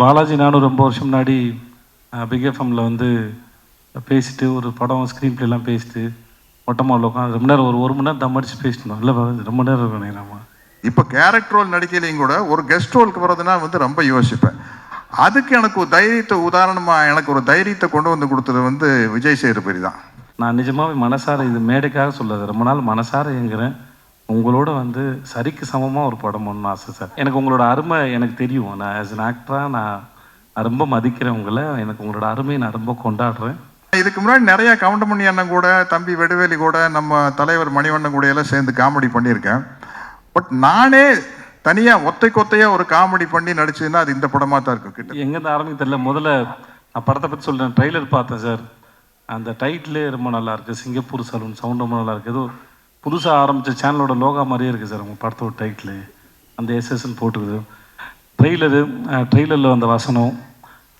பாலாஜி நானும் ரொம்ப வருஷம் முன்னாடி பிக் எஃப்எம்மில் வந்து பேசிட்டு ஒரு படம் ஸ்க்ரீன் பிளேலாம் பேசிட்டு மொட்டை மாடில் உட்காந்து ரொம்ப நேரம் ஒரு ஒரு மணி நேரம் தம் அடிச்சு பேசிட்டு இருந்தோம். இல்லை ரொம்ப நேரம் இருக்கும் நினைக்கிறேன் இப்போ கேரக்டர் ரோல் நடிக்கையிலையும் கூட ஒரு கெஸ்ட் ரோலுக்கு வர்றதுனா வந்து ரொம்ப யோசிப்பேன். அதுக்கு எனக்கு ஒரு தைரியத்தை உதாரணமாக எனக்கு ஒரு தைரியத்தை கொண்டு வந்து கொடுத்தது வந்து விஜய் சேதுபதி தான். நான் நிஜமாவே மனசார இது மேடைக்காக சொல்லாது ரொம்ப நாள் மனசார எங்கிறேன் உங்களோட வந்து சரிக்கு சமமாக ஒரு படம் பண்ணணும் ஆசை சார். எனக்கு உங்களோட அருமை எனக்கு தெரியும். நான் ஆஸ் an ஆக்டராக நான் ரொம்ப மதிக்கிறேன் உங்களை எனக்கு உங்களோட அருமையை நான் ரொம்ப கொண்டாடுறேன். இதுக்கு முன்னாடி நிறைய கவுண்டமணி அண்ணன் கூட தம்பி வெடுவேலி கூட நம்ம தலைவர் மணிவண்ணன் கூட எல்லாம் சேர்ந்து காமெடி பண்ணியிருக்கேன். பட் நானே தனியாக ஒத்தை கொத்தையாக ஒரு காமெடி பண்ணி நடிச்சதுன்னா அது இந்த படமாக தான் இருக்கும் கிட்ட. எங்கேருந்து ஆரம்பிக்க தெரியல. முதல்ல நான் படத்தை பற்றி சொல்கிறேன் ட்ரைலர் பார்த்தேன் சார். அந்த டைட்டிலே ரொம்ப நல்லா இருக்கு. சிங்கப்பூர் சலூன் சவுண்ட் ரொம்ப நல்லா இருக்கு. ஏதோ புதுசாக ஆரம்பித்த சேனலோட லோகா மாதிரியே இருக்குது சார் உங்கள் படத்தோட டைட்டில் அந்த எஸ்எஸ்ன்னு போட்டுக்குது. ட்ரெய்லரு ட்ரெய்லரில் வந்த வசனம்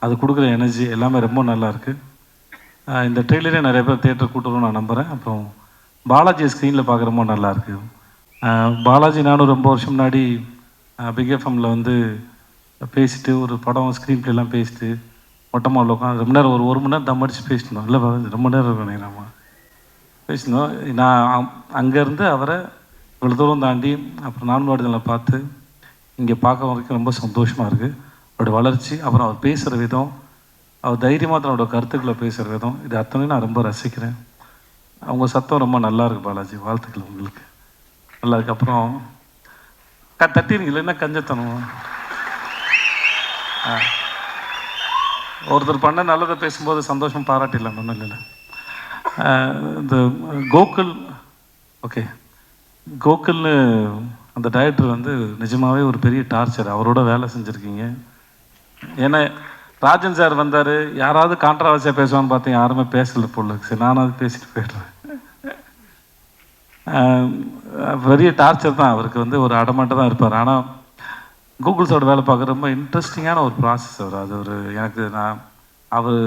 அது கொடுக்குற எனர்ஜி எல்லாமே ரொம்ப நல்லாயிருக்கு இந்த ட்ரெய்லரே நிறைய பேர் தேட்டர் கூட்டுறோம் நான் நம்புகிறேன் அப்புறம் பாலாஜி ஸ்க்ரீனில் பார்க்க ரொம்ப நல்லாயிருக்கு பாலாஜி நானும் ரொம்ப வருஷம் முன்னாடி பிக் எஃப்எம்மில் வந்து பேசிட்டு ஒரு படம் ஸ்க்ரீன் பிளேலாம் பேசிட்டு மொட்டமாக உட்காந்து ரொம்ப நேரம் ஒரு ஒரு மணி நேரம் தம் அடிச்சு பேசிட்டு இல்லை ரொம்ப நேரம் இருக்கும் நினைக்கிறேன். பேசினோம். நான் அங்கேருந்து அவரை இவ்வளோ தூரம் தாண்டி அப்புறம் நான்காடுதலை பார்த்து இங்கே பார்க்க வரைக்கும் ரொம்ப சந்தோஷமாக இருக்குது அவருடைய வளர்ச்சி அப்புறம் அவர் பேசுகிற விதம் அவர் தைரியமாக தன்னோட கருத்துக்களை பேசுகிற விதம் இது அத்தனையும் நான் ரொம்ப ரசிக்கிறேன். அவங்க சத்தம் ரொம்ப நல்லா பாலாஜி வாழ்த்துக்கள் உங்களுக்கு. நல்லா இருக்கு அப்புறம் க தட்டிருங்க இல்லைன்னா கஞ்சத்தனம்? ஒருத்தர் பண்ண நல்லதை பேசும்போது சந்தோஷம் பாராட்டிடலாம் ஒன்றும் இல்லை இந்த கோகுல் ஓகே கோகுல்னு அந்த டைரக்டர் வந்து நிஜமாவே ஒரு பெரிய டார்ச்சர் அவரோட வேலை செஞ்சுருக்கீங்க. ஏன்னா ராஜன் சார் வந்தார். யாராவது கான்ட்ராவர்சியாக பேசுவான்னு பார்த்தேன் யாருமே பேசலை போல சரி நானும் அது பேசிட்டு போயிடுறேன். Um, பெரிய டார்ச்சர் தான். அவருக்கு வந்து ஒரு அடமாட்டம் தான் இருப்பார். ஆனால் கூகுள்ஸோட வேலை பார்க்குற ரொம்ப இன்ட்ரெஸ்டிங்கான ஒரு ப்ராசஸ் அவர். அது ஒரு எனக்கு நான் அவர்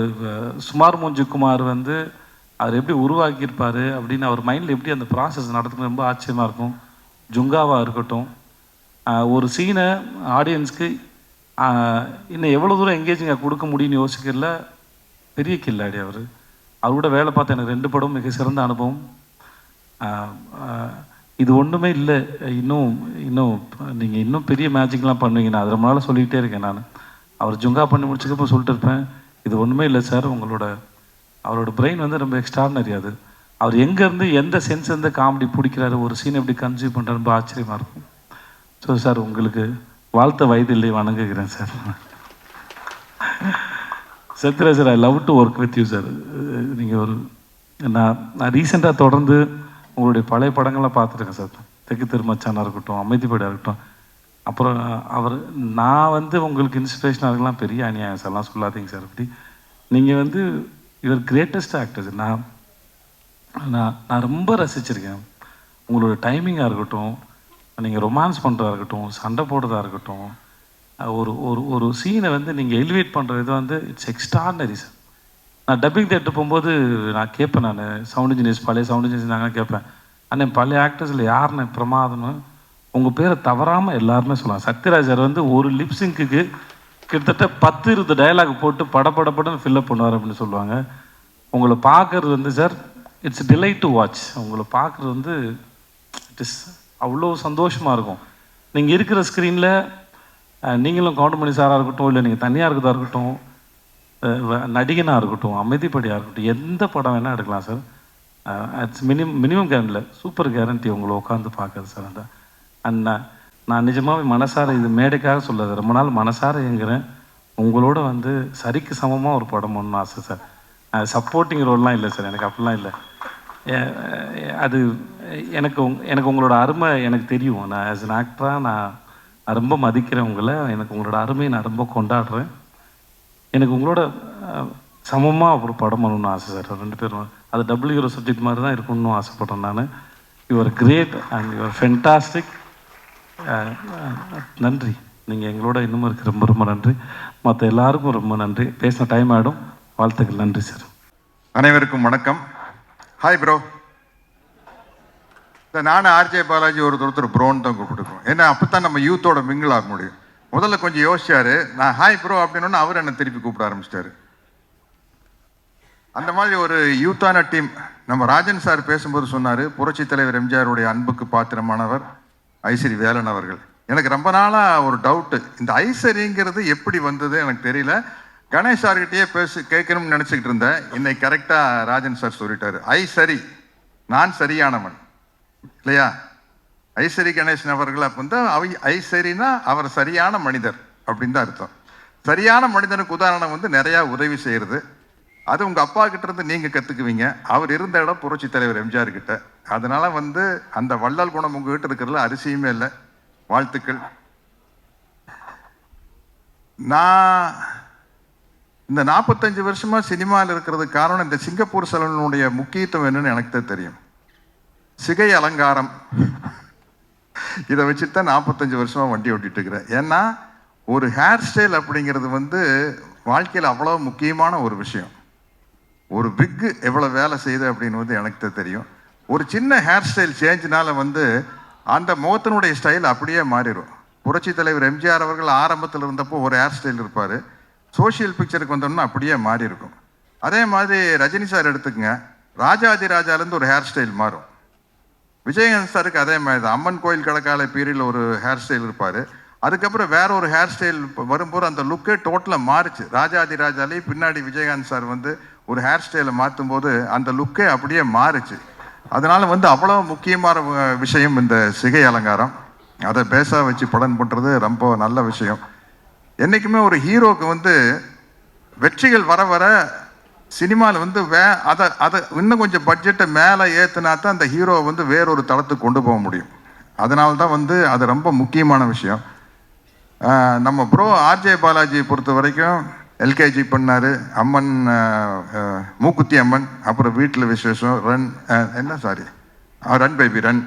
சுமார் மூஞ்சி குமார் வந்து அவர் எப்படி உருவாக்கியிருப்பார் அப்படின்னு அவர் மைண்டில் எப்படி அந்த ப்ராசஸ் நடத்துக்கணும் ரொம்ப ஆச்சரியமாக இருக்கும். ஜுங்காவாக இருக்கட்டும். ஒரு சீனை ஆடியன்ஸ்க்கு இன்னும் எவ்வளோ தூரம் எங்கேஜிங்காக கொடுக்க முடியும்னு யோசிக்கல பெரிய கில்லாடி அவர். அவர் கூட வேலை பார்த்த எனக்கு ரெண்டு படம் மிக சிறந்த அனுபவம். இது ஒன்றுமே இல்லை. இன்னும் இன்னும் நீங்கள் இன்னும் பெரிய மேஜிக்லாம் பண்ணுவீங்க. நான் அது ரொம்ப நாளாக சொல்லிக்கிட்டே இருக்கேன் நான். அவர் ஜுங்கா பண்ணி முடிச்சதுக்கப்புறம் சொல்லிட்டு இருப்பேன். இது ஒன்றுமே இல்லை சார். உங்களோட அவரோட பிரெயின் வந்து ரொம்ப எக்ஸ்ட்ரானரி அது. அவர் எங்கேருந்து எந்த சென்ஸ் எந்த காமெடி பிடிக்கிறாரு ஒரு சீன் எப்படி கன்சியூம் பண்ணுறாரு ரொம்ப ஆச்சரியமாக இருக்கும். ஸோ சார் உங்களுக்கு வாழ்த்த வயது இல்லை வணங்குகிறேன் sir Sathyaraj sir I love to work with you sir நீங்கள் ஒரு நான் நான் ரீசெண்டாக தொடர்ந்து உங்களுடைய பழைய படங்கள்லாம் பார்த்துருக்கேன் சார் தெற்கு திருமச்சானாக இருக்கட்டும் அமைதிப்படியாக இருக்கட்டும். அப்புறம் அவர் நான் வந்து உங்களுக்கு இன்ஸ்பிரேஷனாக இருக்கலாம் பெரிய அநியாயம் சார்லாம் சொல்லாதீங்க சார் அப்படி நீங்கள் வந்து இவர் கிரேட்டஸ்ட் ஆக்டர்ஸ் நான் நான் நான் ரொம்ப ரசிச்சிருக்கேன். உங்களோட டைமிங்காக இருக்கட்டும் நீங்கள் ரொமான்ஸ் பண்ணுறதா இருக்கட்டும் சண்டை போடுறதா இருக்கட்டும் ஒரு ஒரு ஒரு சீனை வந்து நீங்கள் எலிவேட் பண்ணுற இது வந்து இட்ஸ் எக்ஸ்ட்ரானரி சார் நான் டப்பிங் தேட்டர் போகும்போது நான் கேட்பேன் நான். சவுண்ட் இன்ஜினியர்ஸ் பழைய சவுண்ட் இன்ஜினியர்ஸ் நாங்கள் கேட்பேன். அண்ணன் பழைய ஆக்டர்ஸில் யாருன்னு பிரமாதம்னு? உங்கள் பேரை தவறாமல் எல்லாருமே சொல்லலாம். சத்யராஜ் சார் வந்து ஒரு லிப்ஸிங்க்கு கிட்டத்தட்ட பத்து இருபது டயலாக் போட்டு படப்படப்படன்னு ஃபில்லப் பண்ணுவார் அப்படின்னு சொல்லுவாங்க. உங்களை பார்க்கறது வந்து sir it's delight to watch உங்களை பார்க்குறது வந்து இட் இஸ் அவ்வளோ சந்தோஷமாக இருக்கும். நீங்கள் இருக்கிற ஸ்க்ரீனில் நீங்களும் கவுண்டமணி சாராக இருக்கட்டும் இல்லை நீங்கள் தனியாக இருக்கிறதா இருக்கட்டும் நடிகனாக இருக்கட்டும் அமைதிப்படியாக இருக்கட்டும் எந்த படம் வேணால் எடுக்கலாம் சார் இட்ஸ் மினிமம் மினிமம் கேரண்டில் சூப்பர் கேரண்டி உங்களை உட்காந்து பார்க்குறது சார் அந்த அண்ட் நான் நிஜமாகவே மனசார இது மேடைக்காக சொல்லாது ரொம்ப நாள் மனசார இயங்குறேன் உங்களோட வந்து சரிக்கு சமமாக ஒரு படம் ஒன்று ஆசை சார். சப்போர்ட்டிங் ரோல்லாம் இல்லை சார். எனக்கு அப்படிலாம் இல்லை. அது எனக்கு எனக்கு உங்களோட அருமை எனக்கு தெரியும். நான் ஆஸ் அன் ஆக்டராக நான் ரொம்ப மதிக்கிறேன் உங்களை. எனக்கு உங்களோட அருமையை நான் ரொம்ப கொண்டாடுறேன். எனக்கு உங்களோட சமமாக ஒரு படம் பண்ணணும்னு ஆசை சார். ரெண்டு பேரும். அது டபுள்யூ ஹீரோ சப்ஜெக்ட் மாதிரி தான் இருக்கணும்னு ஆசைப்பட்றேன் நான். Your great and your fantastic நன்றி. நீங்கள் எங்களோட இன்னமும் இருக்கு ரொம்ப ரொம்ப நன்றி. மற்ற எல்லாருக்கும் ரொம்ப நன்றி. பேசின டைம் ஆகிடும் வாழ்த்துக்கள். நன்றி சார் அனைவருக்கும் வணக்கம். ஹாய் ப்ரோ நானும் ஆர்ஜே பாலாஜி ஒருத்தர் ஒருத்தர் ப்ரோன்னு தான் கூப்பிட்டுருக்கோம் ஏன்னா அப்போ தான் நம்ம யூத்தோட மிங்கிள் ஆக முடியும். முதல்ல கொஞ்சம் யோசிச்சாரு. நான் ஹாய் ப்ரோ அப்படின்னு அவர் என்னை திருப்பி கூப்பிட ஆரம்பிச்சிட்டாரு. அந்த மாதிரி ஒரு யூத்தான டீம் நம்ம ராஜன் சார் பேசும்போது சொன்னார் புரட்சி தலைவர் எம்ஜிஆருடைய அன்புக்கு பாத்திரமானவர். ஐஸ்வரி வேலன் அவர்கள். எனக்கு ரொம்ப நாளாக ஒரு டவுட்டு இந்த ஐசரிங்கிறது எப்படி வந்தது எனக்கு தெரியல. கணேஷ் சார்கிட்டயே பேசு கேட்கணும்னு நினச்சிக்கிட்டு இருந்தேன். இன்னைக்கு கரெக்டாக ராஜன் சார் சொல்லிட்டாரு. ஐ சரி நான் சரியானவன். இல்லையா? ஐசரி கணேசன் அவர்கள் அப்போ வந்து அவை ஐசரினா அவர் சரியான மனிதர். அப்படின்னு தான் அர்த்தம். சரியான மனிதனுக்கு உதாரணம் வந்து நிறையா உதவி செய்கிறது அது உங்கள் அப்பா கிட்ட இருந்து நீங்கள் கற்றுக்குவீங்க அவர் இருந்த இடம் புரட்சி தலைவர் எம்ஜிஆர் கிட்ட. அதனால் வந்து அந்த வள்ளல் குணம் உங்கள் கிட்ட இருக்கிறதுல அரிசியுமே இல்லை. வாழ்த்துக்கள். நான் இந்த நாற்பத்தஞ்சு வருஷமாக சினிமாவில் இருக்கிறதுக்கு காரணம் இந்த சிங்கப்பூர் சலனுடைய முக்கியத்துவம் என்னன்னு எனக்கு தான் தெரியும். சிகை அலங்காரம். இதை வச்சு தான் நாற்பத்தஞ்சு வருஷமாக வண்டி ஓட்டிகிட்டு இருக்கிறேன். ஏன்னா ஒரு ஹேர் ஸ்டைல் அப்படிங்கிறது வந்து வாழ்க்கையில் அவ்வளோ முக்கியமான ஒரு விஷயம். ஒரு பிக்கு எவ்வளோ வேலை செய்யுது அப்படின்னு வந்து எனக்கு தெரியும். ஒரு சின்ன ஹேர் ஸ்டைல் சேஞ்சினால் வந்து அந்த முகத்தினுடைய ஸ்டைல் அப்படியே மாறிடும். புரட்சி தலைவர் எம்ஜிஆர் அவர்கள் ஆரம்பத்தில் இருந்தப்போ ஒரு ஹேர் ஸ்டைல் இருப்பார். சோஷியல் பிக்சருக்கு வந்தோம்னா அப்படியே மாறி இருக்கும் அதே மாதிரி ரஜினி சார் எடுத்துக்கங்க. ராஜாதி ராஜாலேருந்து ஒரு ஹேர் ஸ்டைல் மாறும். விஜயகாந்த் சாருக்கு அதே மாதிரி தான். அம்மன் கோயில் கடக்கால பீரியடில் ஒரு ஹேர் ஸ்டைல் இருப்பார். அதுக்கப்புறம் வேற ஒரு ஹேர் ஸ்டைல் வரும்போது அந்த லுக்கே டோட்டலாக மாறிச்சு. ராஜாதி ராஜாலே பின்னாடி விஜயகாந்த் சார் வந்து ஒரு ஹேர் ஸ்டைலை மாற்றும் போது அந்த லுக்கே அப்படியே மாறிச்சு. அதனால வந்து அவ்வளோ முக்கியமான விஷயம் இந்த சிகை அலங்காரம். அதை பேச வச்சு படம் பண்ணுறது ரொம்ப நல்ல விஷயம். என்றைக்குமே ஒரு ஹீரோக்கு வந்து வெற்றிகள் வர வர சினிமாவில் வந்து வே அதை அதை இன்னும் கொஞ்சம் பட்ஜெட்டை மேலே ஏற்றுனா தான் அந்த ஹீரோவை வந்து வேறொரு தளத்துக்கு கொண்டு போக முடியும். அதனால தான் வந்து அது ரொம்ப முக்கியமான விஷயம். நம்ம ப்ரோ ஆர்ஜே பாலாஜியை பொறுத்த வரைக்கும் எல்கேஜி பண்ணார். அம்மன் மூக்குத்தி அம்மன் அப்புறம் வீட்டில் விசேஷம் ரன் என்ன சாரி ரன் பேபி ரன்.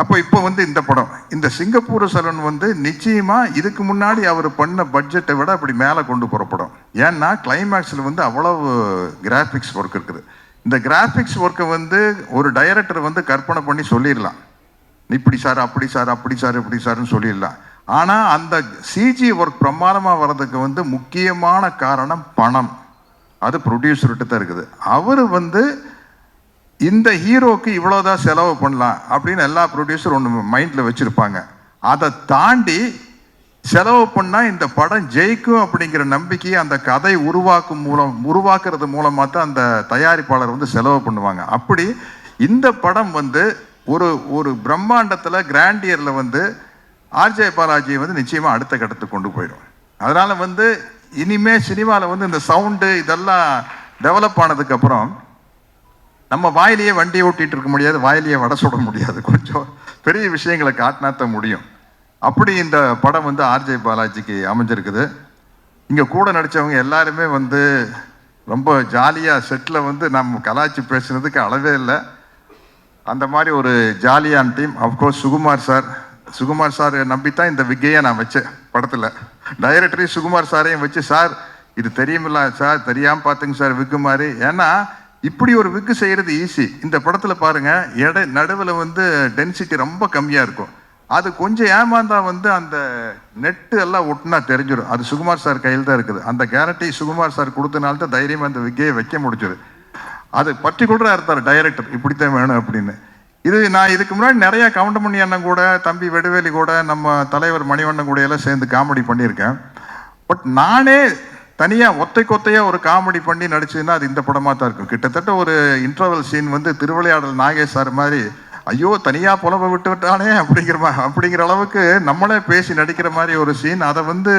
அப்போ இப்போ வந்து இந்த படம். இந்த சிங்கப்பூர் சலன் வந்து நிச்சயமாக இதுக்கு முன்னாடி அவர் பண்ண பட்ஜெட்டை விட அப்படி மேலே கொண்டு போகிற படம். ஏன்னா கிளைமேக்ஸில் வந்து அவ்வளவு கிராஃபிக்ஸ் ஒர்க் இருக்குது. இந்த கிராஃபிக்ஸ் ஒர்க்கை வந்து ஒரு டைரக்டர் வந்து கற்பனை பண்ணி சொல்லிடலாம். இப்படி சார் அப்படி சார் அப்படி சார் இப்படி சார்னு சொல்லிடலாம். ஆனால் அந்த சிஜி ஒர்க் பிரமாதமாக வர்றதுக்கு வந்து முக்கியமான காரணம் பணம். அது ப்ரொடியூசர்கிட்ட தான் இருக்குது. அவர் வந்து இந்த ஹீரோக்கு இவ்வளோதான் செலவு பண்ணலாம் அப்படின்னு எல்லா ப்ரொடியூசர் ஒன்று மைண்டில் வச்சுருப்பாங்க. அதை தாண்டி செலவு பண்ணால் இந்த படம் ஜெயிக்கும் அப்படிங்கிற நம்பிக்கையை அந்த கதை உருவாக்கும் மூலம் உருவாக்குறது மூலமாக தான் அந்த தயாரிப்பாளர் வந்து செலவு பண்ணுவாங்க. அப்படி இந்த படம் வந்து ஒரு ஒரு பிரம்மாண்டத்தில் கிராண்டியரில் வந்து ஆர்ஜே பாலாஜியை வந்து நிச்சயமாக அடுத்த கட்டத்துக்கு கொண்டு போயிடும். அதனால் வந்து இனிமே சினிமாவில் வந்து இந்த சவுண்டு இதெல்லாம் டெவலப் ஆனதுக்கப்புறம் நம்ம வாயிலேயே வண்டி ஓட்டிட்டு இருக்க முடியாது வாயிலேயே வடை சுட முடியாது. கொஞ்சம் பெரிய விஷயங்களை காட்டினாத்த முடியும். அப்படி இந்த படம் வந்து ஆர்ஜே பாலாஜிக்கு அமைஞ்சிருக்குது. இங்கே கூட நடித்தவங்க எல்லாருமே வந்து ரொம்ப ஜாலியாக செட்டில் வந்து நம்ம கலாச்சி பேசுனதுக்கு அளவே இல்லை. அந்த மாதிரி ஒரு ஜாலியான team of course Sukumar sir Sukumar சாரை நம்பித்தான் இந்த விக்கையை நான் வச்சேன் படத்தில். டைரக்டரி சுகுமார் சாரையும் வச்சு சார் இது தெரியுமில்ல சார் தெரியாமல் பார்த்துங்க சார் விக்கு மாதிரி. ஏன்னா இப்படி ஒரு விக்கு செய்கிறது ஈஸி இந்த படத்தில் பாருங்கள் எடை நடுவில் வந்து டென்சிட்டி ரொம்ப கம்மியாக இருக்கும். அது கொஞ்சம் ஏமாந்தா வந்து அந்த நெட்டு எல்லாம் ஒட்டுனா தெரிஞ்சிடும் அது சுகுமார் சார் கையில் தான் இருக்குது. அந்த கேரண்டி சுகுமார் சார் கொடுத்தனால தான் தைரியமாக அந்த விக்கையை வைக்க முடிஞ்சது. அது பர்டிகுலராக இருந்தார் டைரக்டர் இப்படித்தான் வேணும் அப்படின்னு. இது நான் இதுக்கு முன்னாடி நிறைய கவுண்டமணி அண்ணன் கூட தம்பி வெடுவேலி கூட நம்ம தலைவர் மணிவண்ணன் கூட எல்லாம் சேர்ந்து காமெடி பண்ணியிருக்கேன். பட் நானே தனியாக ஒத்தை கொத்தையாக ஒரு காமெடி பண்ணி நடிச்சதுன்னா அது இந்த படமாக தான் இருக்கும். கிட்டத்தட்ட ஒரு இன்டர்வல் சீன் வந்து திருவிளையாடல் நாகேஷ் சார் மாதிரி ஐயோ தனியாக புலம்ப விட்டு விட்டானே அப்படிங்கிற மா அப்படிங்கிற அளவுக்கு நம்மளே பேசி நடிக்கிற மாதிரி ஒரு சீன் அதை வந்து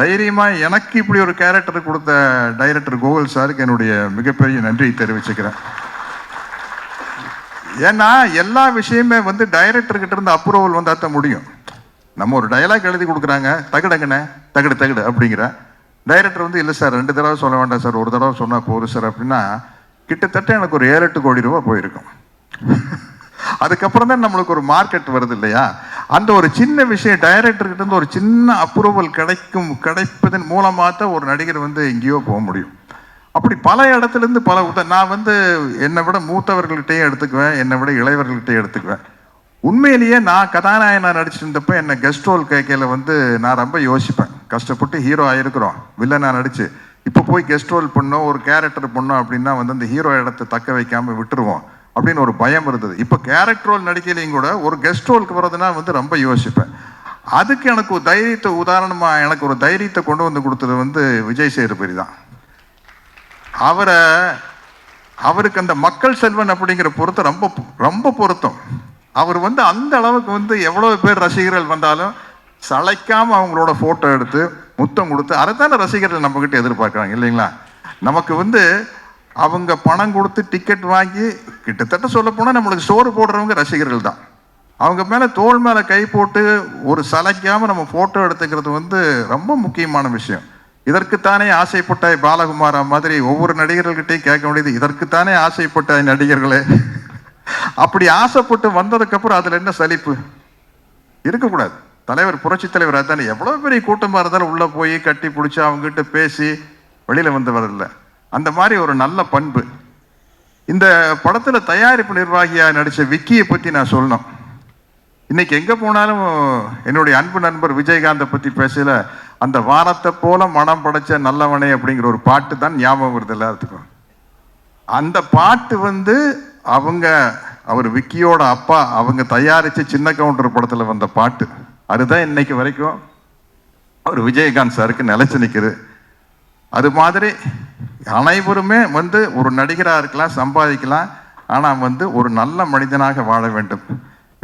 தைரியமாக எனக்கு இப்படி ஒரு கேரக்டர் கொடுத்த டைரக்டர் கோகுல் சாருக்கு என்னுடைய மிகப்பெரிய நன்றி தெரிவிச்சுக்கிறேன். ஏன்னா எல்லா விஷயமே வந்து டைரக்டர்கிட்ட இருந்து அப்ரூவல் வந்தால் தான் முடியும். நம்ம ஒரு டயலாக் எழுதி கொடுக்குறாங்க தகுடங்கண்ணே தகுடு தகுடு அப்படிங்கிற. டைரக்டர் வந்து இல்லை சார் ரெண்டு தடவை சொல்ல வேண்டாம் சார் ஒரு தடவை சொன்னால் போதும் சார் அப்படின்னா கிட்டத்தட்ட எனக்கு ஒரு ஏழு எட்டு கோடி ரூபா போயிருக்கும். அதுக்கப்புறம் தான் நம்மளுக்கு ஒரு மார்க்கெட் வருது இல்லையா? அந்த ஒரு சின்ன விஷயம் டைரக்டர்கிட்ட இருந்து ஒரு சின்ன அப்ரூவல் கிடைக்கும் கிடைப்பதன் மூலமாக தான் ஒரு நடிகர் வந்து எங்கேயோ போக முடியும். அப்படி பல இடத்துல இருந்து பல உத நான் வந்து என்னை விட மூத்தவர்கள்கிட்டையும் எடுத்துக்குவேன் என்னை விட இளையவர்கள்கிட்டையும் எடுத்துக்குவேன். உண்மையிலேயே நான் கதாநாயகனா நடிச்சிருந்தப்ப என்னை கெஸ்ட் ரோல் கேட்கல வந்து நான் ரொம்ப யோசிப்பேன். கஷ்டப்பட்டு ஹீரோ ஆகிருக்கிறோம் வில்லனாக நடிச்சு. இப்போ போய் கெஸ்ட் ரோல் பண்ணோம் ஒரு கேரக்டர் பண்ணோம் அப்படின்னா வந்து அந்த ஹீரோ இடத்தை தக்க வைக்காமல் விட்டுருவோம் அப்படின்னு ஒரு பயம் இருந்தது. இப்போ கேரக்டர் ரோல் நடிக்கலையும் கூட ஒரு கெஸ்ட் ரோலுக்கு வர்றதுனா வந்து ரொம்ப யோசிப்பேன். அதுக்கு எனக்கு ஒரு தைரியத்தை உதாரணமாக எனக்கு ஒரு தைரியத்தை கொண்டு வந்து கொடுத்தது வந்து விஜய் சேதுபதி தான். அவரை அவருக்கு அந்த மக்கள் செல்வன் அப்படிங்கிற பொருத்தம் ரொம்ப ரொம்ப பொருத்தம். அவர் வந்து அந்த அளவுக்கு வந்து எவ்வளோ பேர் ரசிகர்கள் வந்தாலும் சளைக்காம அவங்களோட ஃபோட்டோ எடுத்து முத்தம் கொடுத்து அதைத்தானே ரசிகர்கள் நம்மக்கிட்ட எதிர்பார்க்குறாங்க இல்லைங்களா? நமக்கு வந்து அவங்க பணம் கொடுத்து டிக்கெட் வாங்கி கிட்டத்தட்ட சொல்லப்போனால் நம்மளுக்கு சோறு போடுறவங்க ரசிகர்கள் தான். அவங்க மேலே தோள் மேலே கை போட்டு ஒரு சளைக்காம நம்ம ஃபோட்டோ எடுத்துக்கிறது வந்து ரொம்ப முக்கியமான விஷயம். இதற்குத்தானே ஆசைப்பட்டாய் பாலகுமாரா மாதிரி ஒவ்வொரு நடிகர்கள்கிட்டையும் கேட்க முடியுது இதற்குத்தானே ஆசைப்பட்டாய் நடிகர்களே. அப்படி ஆசைப்பட்டு வந்ததுக்கப்புறம் அதில் என்ன சலிப்பு? இருக்கக்கூடாது. தலைவர் புரட்சி தலைவர் அதானே. எவ்வளோ பெரிய கூட்டமாக இருந்தாலும் உள்ளே போய் கட்டி பிடிச்சி அவங்ககிட்ட பேசி வெளியில் வந்தவர் இல்லை அந்த மாதிரி ஒரு நல்ல பண்பு. இந்த படத்தில் தயாரிப்பு நிர்வாகியா நடித்த விக்கியை பற்றி நான் சொல்லணும். இன்னைக்கு எங்கே போனாலும் என்னுடைய அன்பு நண்பர் விஜயகாந்தை பற்றி பேசல. அந்த வானத்தை போல மனம் படைச்ச நல்லவனே அப்படிங்கிற ஒரு பாட்டு தான் ஞாபகம் வருது எல்லாத்துக்கும். அந்த பாட்டு வந்து அவங்க அவர் விக்கியோட அப்பா அவங்க தயாரிச்ச சின்ன கவுண்டர் படத்தில் வந்த பாட்டு. அதுதான் இன்னைக்கு வரைக்கும் அவர் விஜயகாந்த் சாருக்கு நிலைச்சு நிற்குது அது மாதிரி அனைவருமே வந்து ஒரு நடிகராக இருக்கலாம் சம்பாதிக்கலாம் ஆனால் வந்து ஒரு நல்ல மனிதனாக வாழ வேண்டும்.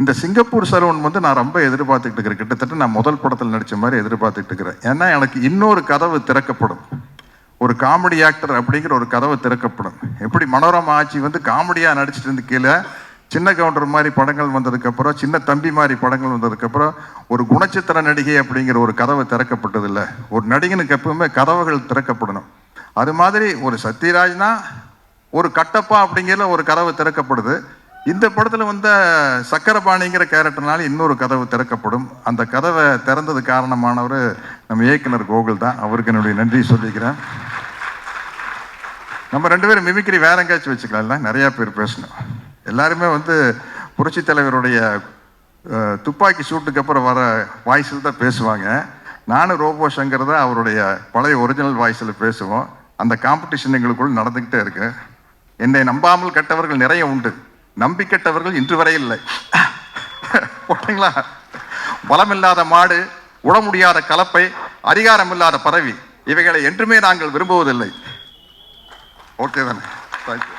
இந்த சிங்கப்பூர் சரவன் வந்து நான் ரொம்ப எதிர்பார்த்துக்கிட்டு இருக்கிறேன். கிட்டத்தட்ட நான் முதல் படத்தில் நடித்த மாதிரி எதிர்பார்த்துக்கிட்டு இருக்கிறேன். ஏன்னா எனக்கு இன்னொரு கதவு திறக்கப்படும். ஒரு காமெடி ஆக்டர் அப்படிங்கிற ஒரு கதவு திறக்கப்படும். எப்படி மனோரமா ஆட்சி வந்து காமெடியாக நடிச்சிட்டு இருந்து கீழே சின்ன கவுண்டர் மாதிரி படங்கள் வந்ததுக்கப்புறம் சின்ன தம்பி மாதிரி படங்கள் வந்ததுக்கப்புறம் ஒரு குணச்சித்திர நடிகை அப்படிங்கிற ஒரு கதவு திறக்கப்பட்டதில்லை. ஒரு நடிகனுக்கு எப்பவுமே கதவுகள் திறக்கப்படணும். அது மாதிரி ஒரு சத்யராஜ்னா ஒரு கட்டப்பா அப்படிங்கிற ஒரு கதவு திறக்கப்படுது. இந்த படத்தில் வந்த சக்கரபாணிங்கிற கேரக்டர்னால இன்னொரு கதவு திறக்கப்படும். அந்த கதவை திறந்தது காரணமானவர் நம்ம இயக்குனர் கோகுல் தான். அவருக்கு என்னுடைய நன்றி சொல்லிக்கிறேன். நம்ம ரெண்டு பேரும் மிமிக்ரி வேற எங்கேயாச்சும் வச்சுக்கலாம்ல நிறையா பேர் பேசணும். எல்லாருமே வந்து புரட்சி தலைவருடைய துப்பாக்கி சூட்டுக்கு அப்புறம் வர வாய்ஸில் தான் பேசுவாங்க. நானும் ரோபோ சங்கர் தான் அவருடைய பழைய ஒரிஜினல் வாய்ஸில் பேசுவோம். அந்த காம்படிஷன் எங்களுக்குள் நடந்துக்கிட்டே இருக்கு. என்னை நம்பாமல் கெட்டவர்கள் நிறைய உண்டு. நம்பிக்கட்டவர்கள் இன்று வரை இல்லை. போட்டீங்களா? பலமில்லாத மாடு உட முடியாத கலப்பை அதிகாரமில்லாத பறவை இவைகளை என்றுமே நாங்கள் விரும்புவதில்லை. ஓகே தானே? தேங்க்யூ